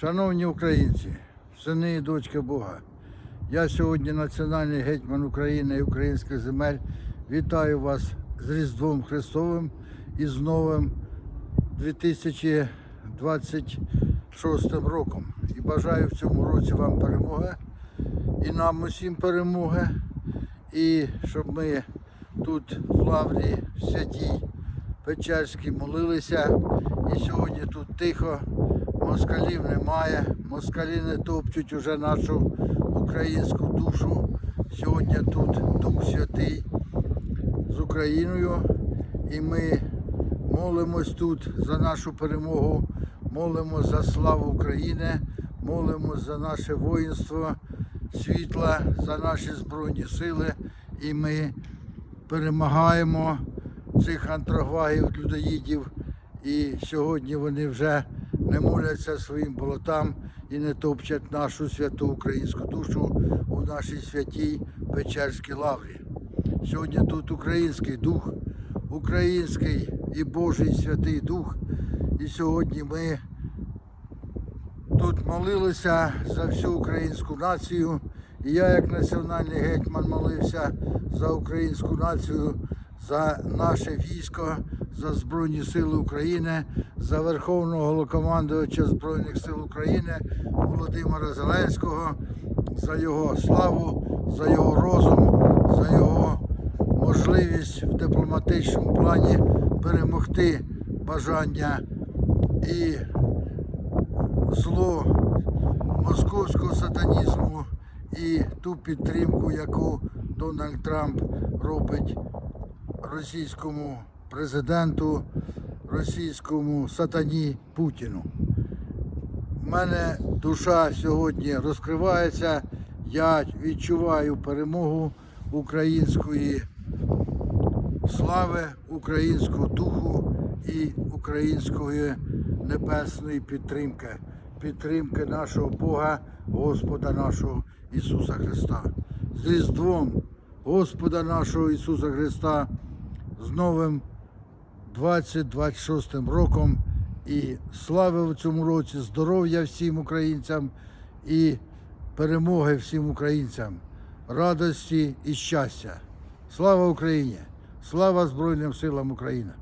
Шановні українці, сини і дочки Бога, я сьогодні національний гетьман України і українських земель. Вітаю вас з Різдвом Христовим і з новим 2026 роком. І бажаю в цьому році вам перемоги і нам усім перемоги. І щоб ми тут в Лаврі святій Печерській молилися. І сьогодні тут тихо, москалів немає, москалі не топчуть уже нашу українську душу. Сьогодні тут Дух Святий з Україною. І ми молимось тут за нашу перемогу, молимось за славу України, молимось за наше воїнство світла, за наші Збройні сили. І ми перемагаємо цих антрогвагів, людоїдів. І сьогодні вони вже не моляться своїм болотам і не топчать нашу святу українську душу у нашій святій Печерській лаврі. Сьогодні тут український дух, український і Божий святий дух. І сьогодні ми тут молилися за всю українську націю. І я, як національний гетьман, молився за українську націю, за наше військо, за Збройні Сили України, за Верховного Головнокомандувача Збройних сил України Володимира Зеленського, за його славу, за його розум, за його можливість в дипломатичному плані перемогти бажання і зло московського сатанізму і ту підтримку, яку Дональд Трамп робить російському президенту, російському сатані Путіну. У мене душа сьогодні розкривається. Я відчуваю перемогу української слави, українського духу і української небесної підтримки, підтримки нашого Бога, Господа нашого Ісуса Христа. З Різдвом Господа нашого Ісуса Христа, з новим 2026 роком і слави в цьому році, здоров'я всім українцям і перемоги всім українцям, радості і щастя. Слава Україні! Слава Збройним силам України!